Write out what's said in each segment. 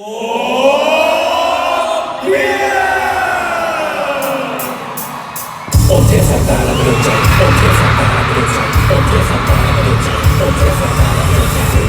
โอเทสัตตาละประโยชน์ใจโอเทสัตตาละประโยชน์ใจโอเทสัตตาละประโยชน์ใจโอเทสัตตาละประโยชน์ใจ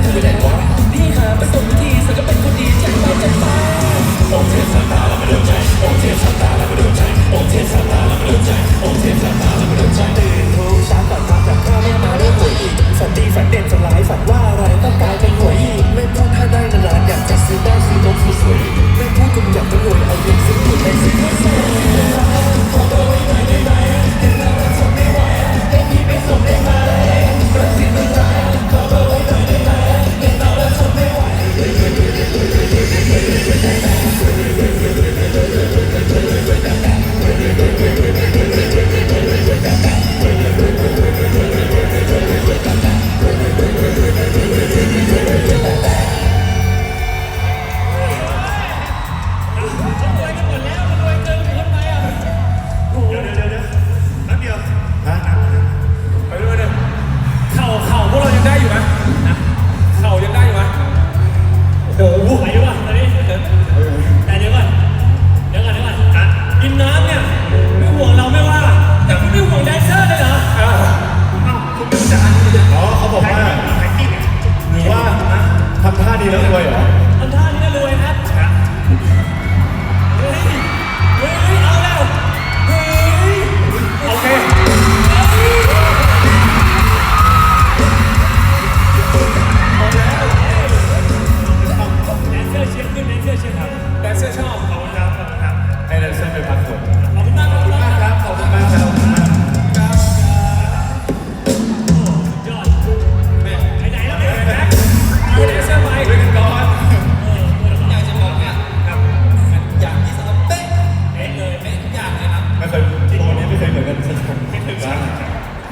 President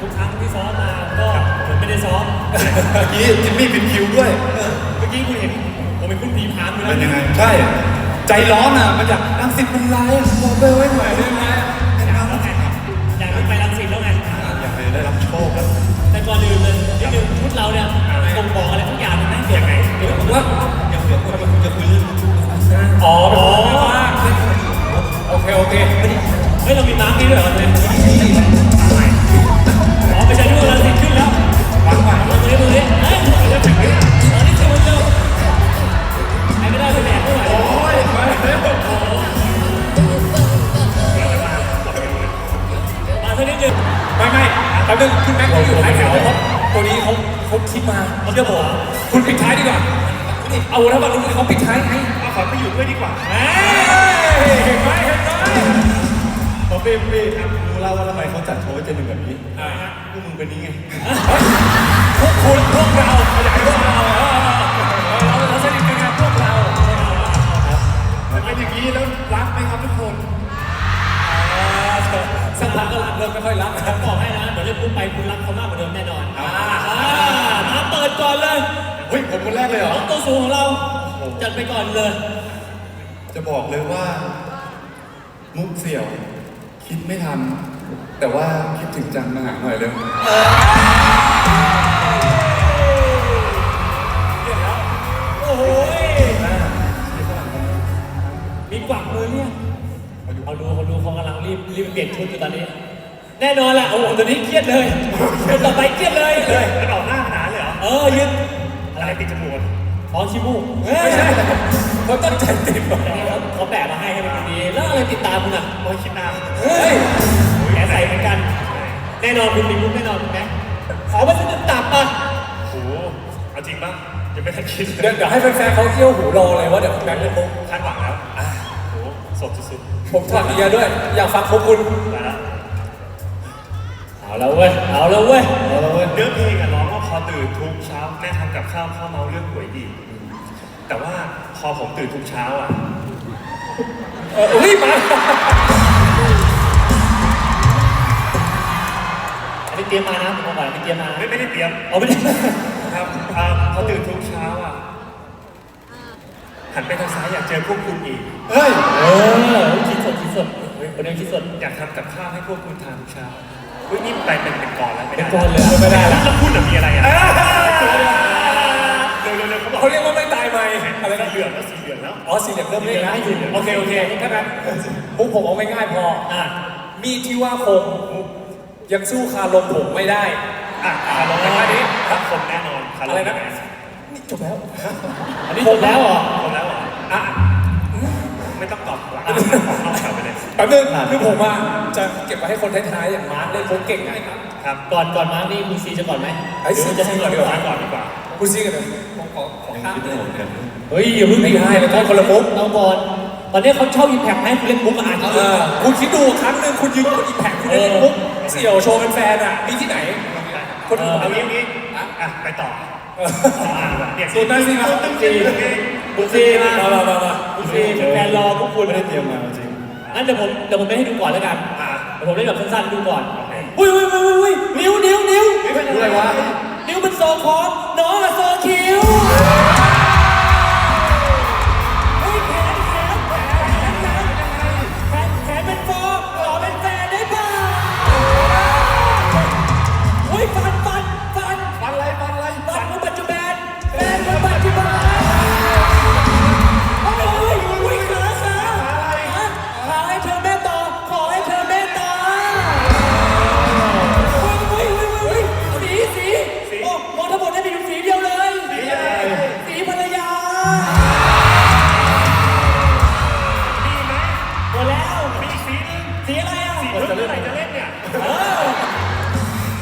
ทุกครั้งที่ซ้อมมาก็ผมไม่ได้ซ้อม เมื่อกี้จิมมี่ปิดคิวด้วย เมื่อกี้คุณเห็นผมเป็นคุณผีพานไป็นยังไงใช่ ใจร้อนอะมันอยากรังสิตมันร้ายอบอกเบอร์ไว้หน่อยได้ไหมอยากแล้วไงอยากไปรังสิตแล้วไงอยากไปได้รับโชคแล้วแต่ก่อนอื่นเลยนี่คืงชุดเราเนี่ยคงบอกอะไร นึงไม่ไม่แป๊บนึงคุณแม็กซ์เขาอยู่ท้ายแถวเพราะตัวนี้เขาเขาคิดมาเขาจะบอกคุณปิดท้ายดีกว่า เอาแล้วมาลุ้นเขาปิดท้ายไงเอาขอไปอยู่ด้วยดีกว่าเฮ้ยเห็นไหมเห็นไหมผมเบมเบมครับรู้แล้วว่าทำไมเขาจัดโชว์จะหนึ่งแบบนี้พวกมึงเป็นนี้ไงพวกคุณพวกเราขยายพวกเรา จัดไปก่อนเลย จะบอกเลยว่า มุกเสี่ยว คิดไม่ทัน แต่ว่าคิดถึงจังมาหาหน่อยเร็วโอ้โหมีกวักมือเนี่ยเขาดูเขาดูเขากำลังรีบรีบเปลี่ยนชุดอยู่ตอนนี้ แน่นอนแหละโอ้โหตอนนี้เครียดเลยคนต่อไปเครียดเลยเลยกระดอกหน้าขนาดเลยเหรอเออยืดอะไรติดจมูก อ๋อชิบูไม่ใช่เขาตั้งใจติดมาเขาแบะมาให้ให้มันดีแล้วอะไรติดตามคุณอะโมชินาเฮ้ยแกใส่เหมือนกัน แน่นอนคุณมีมุกแน่นอนถูกไหมขอมาสักตับป่ะโอ้โหจริงป่ะยัไม่ทันคิดเดี๋ยวให้แฟนๆเขาเอี้ยวหูรอเลยว่าเดี๋ยวคุณแบงค์เล่นมุกคาดหวังแล้วโอ้โหสดสุดๆผมฝากเอียด้วย อยากฝากขอบคุณเอาแล้วเว้ยเอาแล้วเว้ยเอาแล้วเว้ยเนื้อเพี่กันร้อง อตื่นทุกเช้าแม่ทำกับข้าวข้าวเมาเรื่องหวยอีก แต่ว่าพอผมตื่นทุกเช้าอะเอออุ้ยมาอันนี้เตรียมมานะผมบอกก่อนอันนี้เตรียมมาไม่ไม่ได้เตรียมเอาไม่ได้ครับอ่าพอตื่นทุกเช้าอะหันไปทางซ้ายอยากเจอพวกคุณอีก เฮ้ยเออคิดสดคิดสดเฮ้ยคนนี้คิดสด อยากทำกับข้าวให้พวกคุณทานทุกเช้าเฮ้ยนี่ไปเป็นเป็นกรแล้วไม่เป็นได้กรเลยอะไม่ได้ละแล้วพูดแบบมีอะไรอะเร็วเร็วเร็วเขาบอกเขาเรียกว่าไม่ตายไหมอะไรสีนะเหลืองแล้วสีเหลืองแล้วอ๋อสี่เหลี่ยมเริ่มเล่นแล้วโอเคโอเคถ้างั้นมุกผมเอาง่ายๆพออะมีดที่ว่าคมยังสู้คาลมผมไม่ได้อะคาร์ลงแต่ว่านี้ครับคนแน่นอนคาร์ลอะไรงนะนี่จบแล้วอันนี้จบแล้วเหรอคนแล้วเหรออะไม่ต้องตอบหลัง ปเลยแป๊บนึงคือผมอะจะเก็บไว้ให้คนท้ายๆอย่างมาร์คเล่นเขาเก่งไงครับครับก่อนก่อนมาร์คนี่คุณซีจะก่อนไหมไอ้ซีหรือจะให้ก่อนดีกว่ามาก่อนดีกว่าคุณซีกันเลยผมขอขอข้ามคิดไม่เหมือนกันเฮ้ยอย่าเพิ่งไม่ได้เลยต้องคนละมุกเอาก่อนตอนนี้เขาเช่าอิมแพคให้คุณเล่นมุกอ่านเออคุณคิดดูครั้งหนึ่งคุณยืนบนอีแพคคุณได้เล่นมุกเสี่ยวโชว์เป็นแฟนๆอะมีที่ไหนคนเออื่อนเอาเอางี้งี้งี้อะไปต่อเออต่ออ่านดีกว่าเนี่ยสูตรได้สิครับซีคุณซีมามามามามาคุณซีแฟนรอพวกคุณไม่ได้เตรียมมาจริ งั้นเดี๋ยวผมเดี๋ยวผมไม่ให้ดูก่อนแล้วกันอะเดี๋ยวผมเล่นแบบสั้นๆดูก่อนอุ้ยอุ้ยอุ้ยอุ้ยนิ้วนิ้วนิ้วรู้อะไรวะ นิ้วมันโซคอนน้องอะโซคิว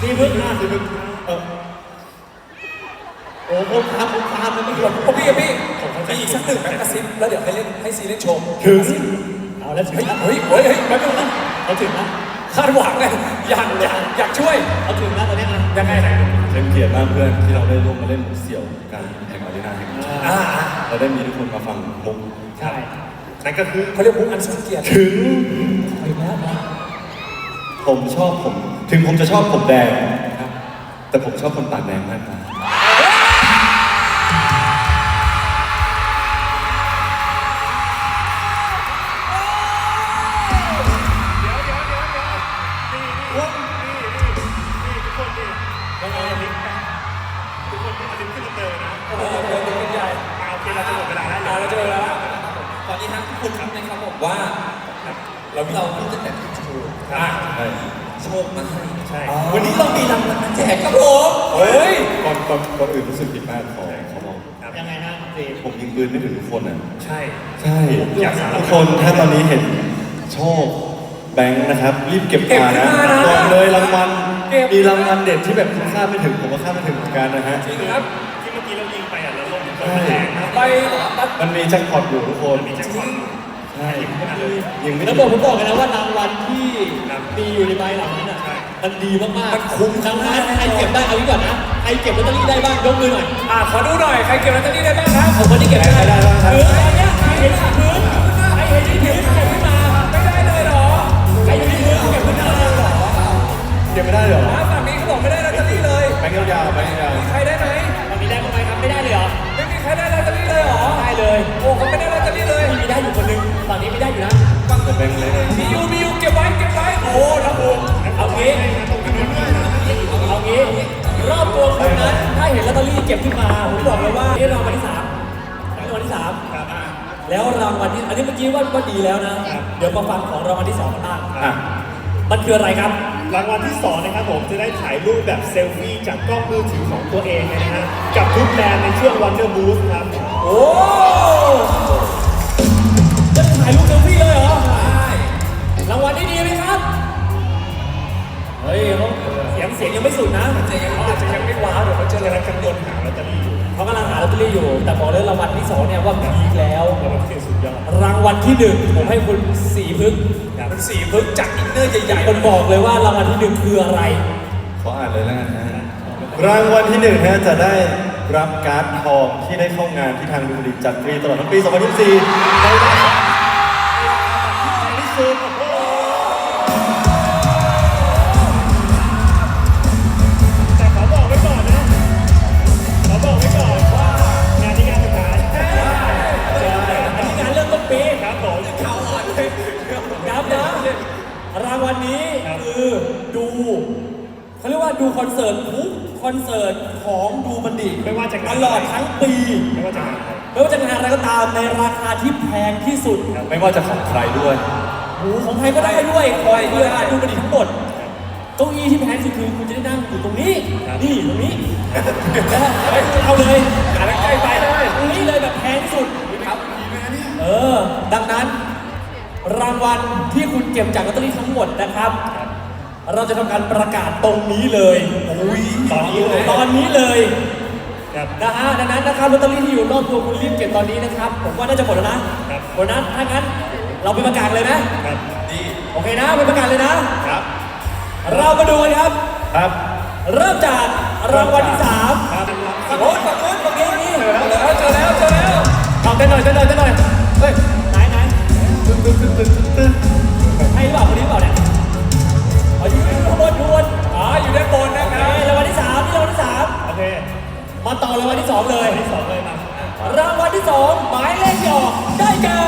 สีพึ่งอะเออโอ้ผมทำผมทำมันไม่หยุดผมพี่กับพี่มีอีกสักหนึ่งแม็กกาซินแล้วเดี๋ยวให้เล่นให้ซีเล่นโชว์ถึงเอาแล้วถึงเฮ้ยเฮ้ยเฮ้ยเฮ้ยแป๊บนึงนะเขาถึงนะคาดหวังไงอยากอยากอยากช่วยเขาถึงนะตอนนี้นะยังไงไหนเป็นเกียรติมากเพื่อนที่เราได้ร่วมมาเล่นมุกเสี่ยวกันแห่งอารีนาแห่งนี้เราได้มีทุกคนมาฟังมุกใช่นั่นก็คือเขาเรียกมุกอันทรงเกียรติถึงถึงแล้วนะ ผมชอบผม ถึงผมจะชอบผมแดงครับ แต่ผมชอบคนปากแดงมากกว่าเดี๋ยวเดี๋ยวเดี๋ยวเดี๋ยวนี่นี่นี่นี่นี่ทุกคนนี่ยังไงลิงก์นะทุกคนที่มาลิงก์ขึ้นมาเจอนนะโอ้โหเดี๋ยวเดี๋ยวเป็นใหญ่อ่าโอเคเราจะหมดเวลาแล้วอ่าเราจะเจอแล้วตอนนี้ฮะทุกคนครับนะครับผมว่า เราเราพูดตั้งแต่ที่ อ่าใช่โชว์มาให้ใช่ วันนี้เรามีรางวัลมาแจกครับผมเฮ้ยก่อนก่อนก่อนอื่นรู้สึกผิดมากขอขอบอกยังไงนะสีผมยิงปืนไม่ถึงทุกคนอะ ใช่ ใช่อยากสารทุกคนถ้าตอนนี้เห็นโชคแบงค์นะครับ รีบเก็บมานะบอกเลยรางวัลมีรางวัลเด็ดที่แบบคุณคาดไม่ถึงผมก็คาดไม่ถึงเหมือนกันนะฮะจริงครับที่เมื่อกี้เรายิงไปอะเราลงลงแรงนะไปตัดมันมีแจ็คพอตอยู่ทุกคนมีแจ็คพอต ใช่ยิงไม่ แล้วถึบอกงผมบอกกันนะว่ารางวัลที่ครับมีอยู่ในใบหลังนั้นอะใช่มันดีมากๆมันคุ้มดังนั้นใครเก็บได้เอาไว้ก่อนนะใครเก็บลอตเตอรี่ได้บ้างยกมือหน่อยอ่าขอดูหน่อย ใครเก็บลอตเตอรี่ได้บ้างครับผมคนที่เก็บได้ได้บ้างครับเอออันเนี้ยใครเห็นที่พื้นใครเห็นที่พื้นเก็บขึ้นมาไม่ได้เลยเหรอใครอยู่ที่พื้นเก็บขึ้นมาเก็บไม่ได้เหรอร้านฝั่งนี้เขาบอกไม่ได้ลอตเตอรี่เลย แบงค์ยาวๆแบงค์ยาวมีใครได้ไหมมันมีได้บ้างไหมครับไม่ได้เลยเหรอ ไม่มีใครได้ลอตเตอรี่เลยเหรอ ฝั่งนี้ไม่ได้อยู่นะฝั่งๆแบงค์เล็กมีอยู่มีอยู่เก็บไว้เก็บไว้โอ้รับผมเอางี้เอางี้รอบตัวคนนั้นถ้าเห็นลอตเตอรี่เก็บขึ้นมาผมบอกเลยว่านี่รางวัลที่สามนี่รางวัลที่สามแล้วรางวัลที่อันนี้เมื่อกี้ว่าว่าดีแล้วนะ เดี๋ยวมาฟังของรางวัลที่สองกันบ้างอะมันคืออะไรครับรางวัลที่สองนะครับผมจะได้ถ่ายรูปแบบเซลฟี่จากกล้องมือถือของตัวเองนะฮะกับทุกแบรนด์ในช่วง Wonder Boost ครับโอ้จะถ่ายรูปเซลฟี่เลยเหรอได้รางวัลได้ดีไหมครับ เฮ้ยเขาเสียงเสียงยังไม่สุดนะอาจจะยังอาจจะยังไม่ว้าวเดี๋ยวเขาเจอกำลังกังวลหาลอตเตอรี่อยู่เขากำลังหาลอตเตอรี่อยู่ แต่บอกเลยรางวัลที่สองเนี่ยว่าดีแล้ว รางวัลที่สุดยอดรางวัลที่หนึ่งผมให้คุณสี่พึกษ์คุสี่พึกงจากอินเนอร์ใหญ่ๆคนบอกเลยว่ารางวัลที่หนึ่งคืออะไร ขออ่านเลยแล้วกันนะฮะรางวัลที่หนึ่งนะจะได้รับการ์ดทองที่ได้เข้างานที่ทางดูดีจัดฟรีตลอดทั้งปี 2024ในราคบ ที่สุดแต่ขอบอกไว้ก่อนนะ ขอบอกไว้ก่อนว่างานนี้งานสุดท้ายอันนี้งานเริ่มต้นปีครับผมครับนะรางวัลนี้คือดูเขาเรียกว่าดูคอนเสิร์ตทุกคอนเสิร์ตของดูบันดิไม่ว่าจะตงานลอดทั้งปีไม่ว่าจะงานอะไรไม่ว่าจะงานอะไรก็ตามในราคาที่แพงที่สุด ไม่ว่าจะของใครด้วย หมูของใครก็ได้ด้วยคอยเพื่อดูบันดิทั้งหมดเก้าอี้ที่แพงสุดคือคุณจะได้นั่งอยู่ตรงนี้นี่ตรงนี้เอาเลยอ่านแล้วใกล้ไปเลยตรงนี้เลยแบบแพงที่สุดเออ ดังนั้น รางวัลที่คุณเก็บจากลอตเตอรี่ทั้งหมดนะครับ เราจะทำการประกาศตรงนี้เลยตอนนี้เลยตอนนี้เลย ครับ นะฮะดังนั้นนะครับลอตเตอรี่ที่อยู่รอบตัวคุณรีบเก็บตอนนี้นะครับ ผมว่าน่าจะหมดแล้วนะหมดนะถ้างั้น เราเป็นประกาศเลยนะครับดีโอเคนะเป็นประกาศเลยนะ ครับเรามาดูกันครับ ครับเริ่มจากรางวัลที่สามครับโน้นฝั่งโน้นฝั่งนี้นี่เจอแล้วเจอแล้วเจอแล้วทำเต้นหน่อยเต้นหน่อยเต้นหน่อยเฮ้ยไหนไหนตึ๊ดตึ๊ดตึ๊ดตึ๊ดให้หรือเปล่าคนนี้เปล่าเนี่ยอ๋ออยู่ข้างบนอยู่บนอ๋ออยู่ด้านบนนะครับรางวัลที่สามที่รางวัลที่สามโอเคมาต่อรางวัลที่สองเลยรางวัลที่สองเลยมารางวัลที่สองหมายเลขที่ออกได้แก่